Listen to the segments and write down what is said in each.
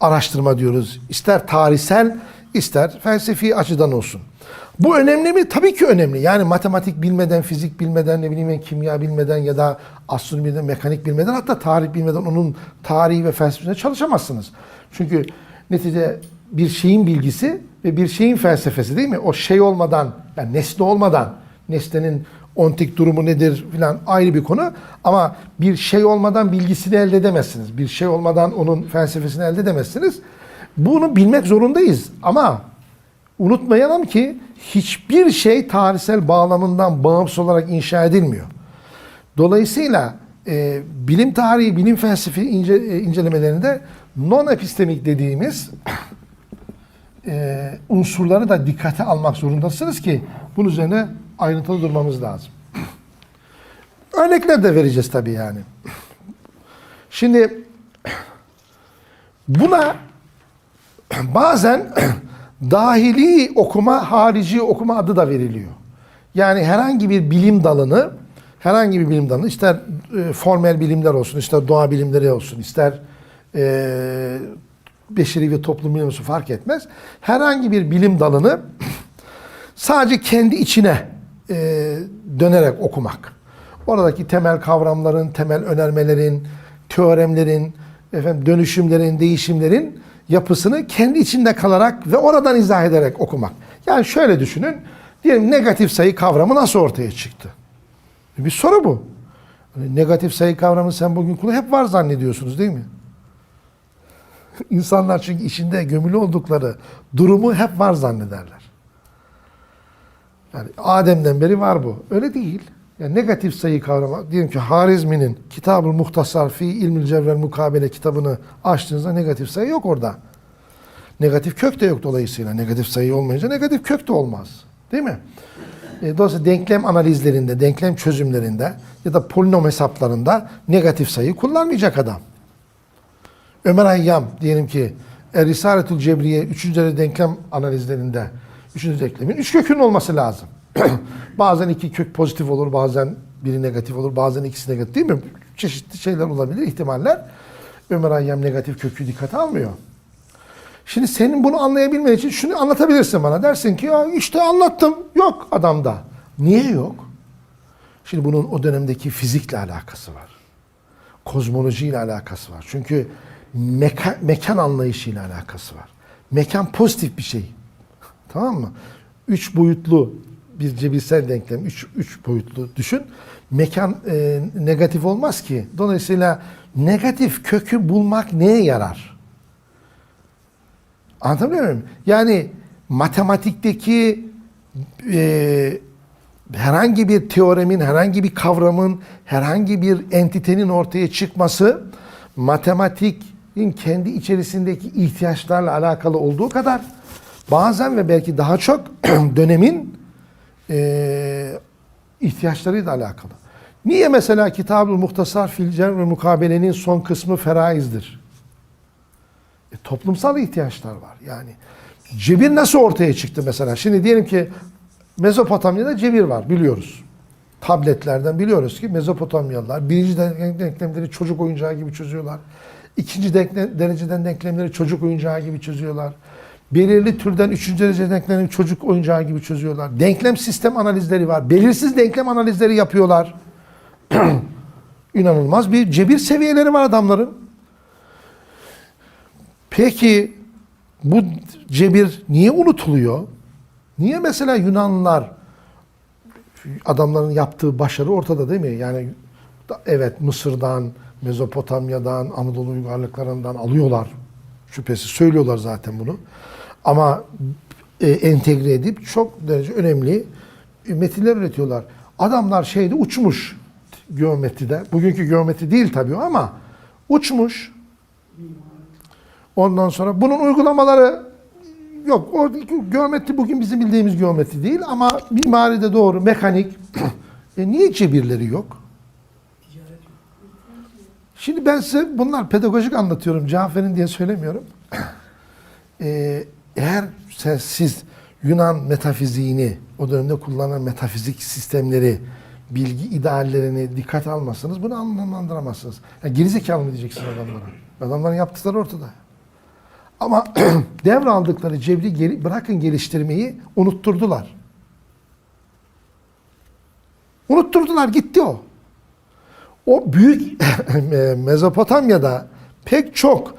araştırma diyoruz. İster tarihsel, ister felsefi açıdan olsun. Bu önemli mi? Tabii ki önemli. Yani matematik bilmeden, fizik bilmeden, ne bileyim kimya bilmeden ya da astronomi mekanik bilmeden hatta tarih bilmeden onun tarihi ve felsefesine çalışamazsınız. Çünkü neticede bir şeyin bilgisi ve bir şeyin felsefesi değil mi? O şey olmadan, yani nesne olmadan, nesnenin ontik durumu nedir filan ayrı bir konu. Ama bir şey olmadan bilgisini elde edemezsiniz. Bir şey olmadan onun felsefesini elde edemezsiniz. Bunu bilmek zorundayız. Ama unutmayalım ki hiçbir şey tarihsel bağlamından bağımsız olarak inşa edilmiyor. Dolayısıyla e, bilim tarihi, bilim felsefi ince, e, incelemelerinde non-epistemik dediğimiz e, unsurları da dikkate almak zorundasınız ki bunun üzerine ayrıntılı durmamız lazım. Örnekler de vereceğiz tabii yani. Şimdi buna bazen dahili okuma, harici okuma adı da veriliyor. Yani herhangi bir bilim dalını, herhangi bir bilim dalını, ister e, formel bilimler olsun, ister doğa bilimleri olsun, ister e, beşeri ve toplum bilimi olsun fark etmez. Herhangi bir bilim dalını sadece kendi içine e, dönerek okumak. Oradaki temel kavramların, temel önermelerin, teoremlerin, efendim dönüşümlerin, değişimlerin yapısını kendi içinde kalarak ve oradan izah ederek okumak. Yani şöyle düşünün. Diyelim negatif sayı kavramı nasıl ortaya çıktı? Bir soru bu. Hani negatif sayı kavramı sen bugün kullan hep var zannediyorsunuz değil mi? İnsanlar çünkü içinde gömülü oldukları durumu hep var zannederler. Yani Adem'den beri var bu. Öyle değil. Yani negatif sayı kavramı, diyelim ki Harizmi'nin Kitab-ı Muhtasar fi İlmül Cevvel Mukabele kitabını açtığınızda negatif sayı yok orada. Negatif kök de yok dolayısıyla. Negatif sayı olmayınca negatif kök de olmaz. Değil mi? E, dolayısıyla denklem analizlerinde, denklem çözümlerinde ya da polinom hesaplarında negatif sayı kullanmayacak adam. Ömer Hayyam diyelim ki Er-Risaletül Cebriye 3. derece denklem analizlerinde 3. denklemin 3 kökünün olması lazım. bazen iki kök pozitif olur, bazen biri negatif olur, bazen ikisi negatif değil mi? Çeşitli şeyler olabilir, ihtimaller. Ömer Hayyam negatif kökü dikkate almıyor. Şimdi senin bunu anlayabilmen için şunu anlatabilirsin bana. Dersin ki ya işte anlattım. Yok adamda. Niye yok? Şimdi bunun o dönemdeki fizikle alakası var. Kozmolojiyle alakası var. Çünkü meka, mekan anlayışıyla alakası var. Mekan pozitif bir şey. Tamam mı? Üç boyutlu bir cebirsel denklem, üç, üç boyutlu düşün. Mekan e, negatif olmaz ki. Dolayısıyla negatif kökü bulmak neye yarar? Anlatabiliyor muyum? Yani matematikteki e, herhangi bir teoremin, herhangi bir kavramın, herhangi bir entitenin ortaya çıkması matematikin kendi içerisindeki ihtiyaçlarla alakalı olduğu kadar bazen ve belki daha çok dönemin e, ihtiyaçlarıyla alakalı. Niye mesela Kitab-ı Muhtasar Filcer ve Mukabele'nin son kısmı feraizdir? E, toplumsal ihtiyaçlar var. Yani cebir nasıl ortaya çıktı mesela? Şimdi diyelim ki Mezopotamya'da cebir var biliyoruz. Tabletlerden biliyoruz ki Mezopotamyalılar birinci denklemleri çocuk oyuncağı gibi çözüyorlar. İkinci denkle, dereceden denklemleri çocuk oyuncağı gibi çözüyorlar. Belirli türden üçüncü derece denklemleri çocuk oyuncağı gibi çözüyorlar. Denklem sistem analizleri var. Belirsiz denklem analizleri yapıyorlar. İnanılmaz bir cebir seviyeleri var adamların. Peki bu cebir niye unutuluyor? Niye mesela Yunanlılar adamların yaptığı başarı ortada değil mi? Yani evet Mısır'dan, Mezopotamya'dan, Anadolu uygarlıklarından alıyorlar. Şüphesiz söylüyorlar zaten bunu. Ama e, entegre edip çok derece önemli metinler üretiyorlar. Adamlar şeyde uçmuş geometride. Bugünkü geometri değil tabii ama uçmuş. Ondan sonra bunun uygulamaları yok. O geometri bugün bizim bildiğimiz geometri değil ama mimaride doğru, mekanik. e niye cebirleri yok? Şimdi ben size bunlar pedagojik anlatıyorum. Cevap verin diye söylemiyorum. Ee, eğer siz Yunan metafiziğini, o dönemde kullanılan metafizik sistemleri, bilgi ideallerini dikkat almazsanız bunu anlamlandıramazsınız. Yani gerizekalı mı diyeceksiniz adamlara? Adamların yaptıkları ortada. Ama devraldıkları cebri geri, bırakın geliştirmeyi unutturdular. Unutturdular gitti o. O büyük Mezopotamya'da pek çok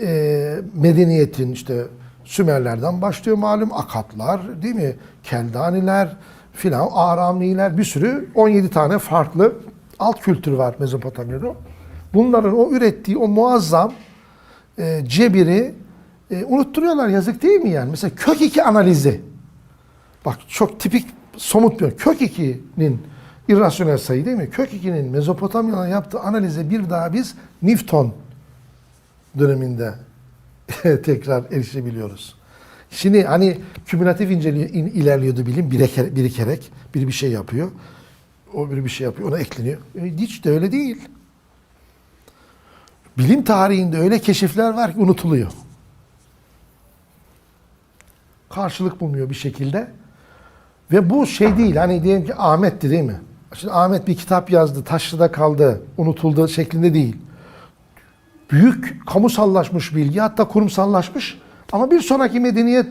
e, medeniyetin işte Sümerlerden başlıyor malum Akatlar değil mi? Keldaniler filan Aramliler bir sürü 17 tane farklı alt kültür var Mezopotamya'da. Bunların o ürettiği o muazzam e, cebiri e, unutturuyorlar yazık değil mi yani? Mesela kök iki analizi. Bak çok tipik somut bir kök 2'nin irrasyonel sayı değil mi? Kök 2'nin Mezopotamya'da yaptığı analize bir daha biz Newton döneminde tekrar erişebiliyoruz. Şimdi hani kümülatif inceliyor, in, ilerliyordu bilim birikerek, biri bir şey yapıyor. O biri bir şey yapıyor, ona ekleniyor. E, hiç de öyle değil. Bilim tarihinde öyle keşifler var ki unutuluyor. Karşılık bulmuyor bir şekilde. Ve bu şey değil. Hani diyelim ki Ahmet'ti değil mi? Şimdi Ahmet bir kitap yazdı, taşlıda kaldı, unutuldu şeklinde değil. Büyük kamusallaşmış bilgi, hatta kurumsallaşmış ama bir sonraki medeniyet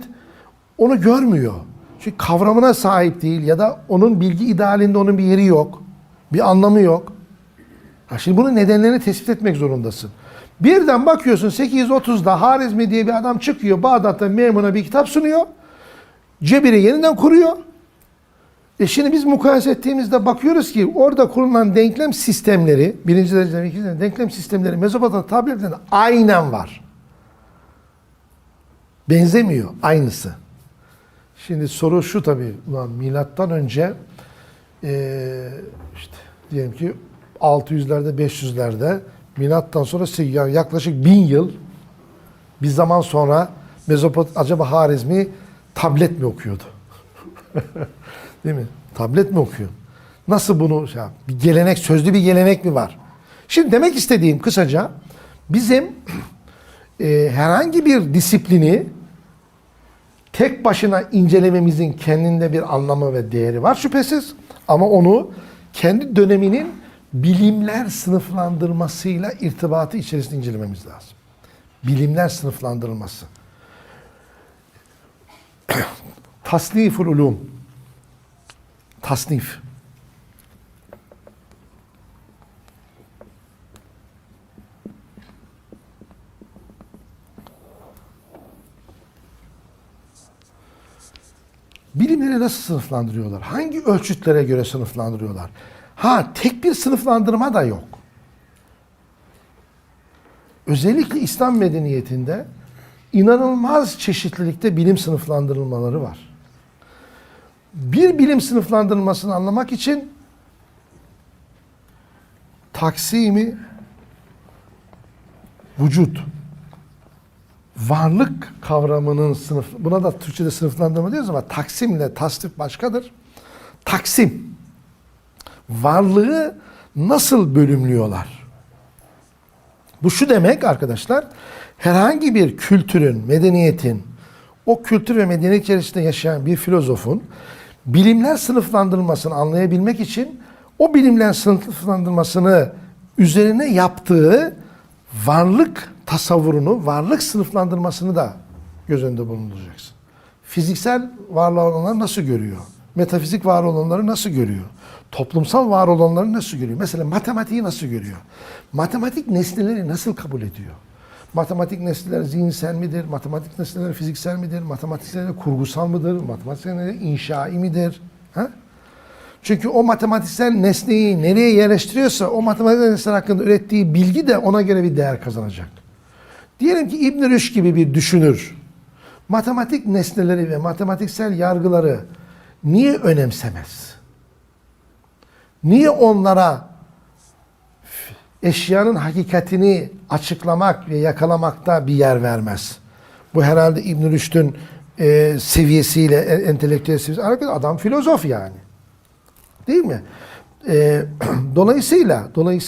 onu görmüyor. Çünkü kavramına sahip değil ya da onun bilgi idealinde onun bir yeri yok. Bir anlamı yok. Ha şimdi bunun nedenlerini tespit etmek zorundasın. Birden bakıyorsun 830'da Harizmi diye bir adam çıkıyor. Bağdat'ta memuna bir kitap sunuyor. Cebiri yeniden kuruyor. E şimdi biz mukayese ettiğimizde bakıyoruz ki orada kurulan denklem sistemleri, birinci dereceden ikinci dereceden denklem sistemleri Mezopotamya tabletlerinde aynen var. Benzemiyor, aynısı. Şimdi soru şu tabii, ulan milattan önce eee işte diyelim ki 600'lerde 500'lerde milattan sonra yaklaşık bin yıl bir zaman sonra Mezopot acaba Harizmi tablet mi okuyordu? Değil mi? Tablet mi okuyor? Nasıl bunu şey yap- bir gelenek sözlü bir gelenek mi var? Şimdi demek istediğim kısaca bizim e, herhangi bir disiplini tek başına incelememizin kendinde bir anlamı ve değeri var şüphesiz. Ama onu kendi döneminin bilimler sınıflandırmasıyla irtibatı içerisinde incelememiz lazım. Bilimler sınıflandırılması. Tasniful ulum. Tasnif. Bilimleri nasıl sınıflandırıyorlar? Hangi ölçütlere göre sınıflandırıyorlar? Ha tek bir sınıflandırma da yok. Özellikle İslam medeniyetinde inanılmaz çeşitlilikte bilim sınıflandırılmaları var. Bir bilim sınıflandırılmasını anlamak için taksimi vücut varlık kavramının sınıf buna da Türkçe'de sınıflandırma diyoruz ama taksimle tasnif başkadır. Taksim varlığı nasıl bölümlüyorlar? Bu şu demek arkadaşlar, herhangi bir kültürün, medeniyetin, o kültür ve medeniyet içerisinde yaşayan bir filozofun bilimler sınıflandırılmasını anlayabilmek için o bilimler sınıflandırmasını üzerine yaptığı varlık tasavvurunu, varlık sınıflandırmasını da göz önünde bulunduracaksın. Fiziksel var olanları nasıl görüyor? Metafizik var olanları nasıl görüyor? Toplumsal var olanları nasıl görüyor? Mesela matematiği nasıl görüyor? Matematik nesneleri nasıl kabul ediyor? Matematik nesneler zihinsel midir? Matematik nesneler fiziksel midir? Matematik nesneler kurgusal mıdır? Matematik nesneler inşai midir? Ha? Çünkü o matematiksel nesneyi nereye yerleştiriyorsa o matematik nesneler hakkında ürettiği bilgi de ona göre bir değer kazanacak. Diyelim ki İbn Rüşd gibi bir düşünür. Matematik nesneleri ve matematiksel yargıları niye önemsemez? Niye onlara eşyanın hakikatini açıklamak ve yakalamakta bir yer vermez? Bu herhalde İbn Rüşd'ün e, seviyesiyle, e, entelektüel alakalı. Adam filozof yani. Değil mi? E, dolayısıyla, dolayısıyla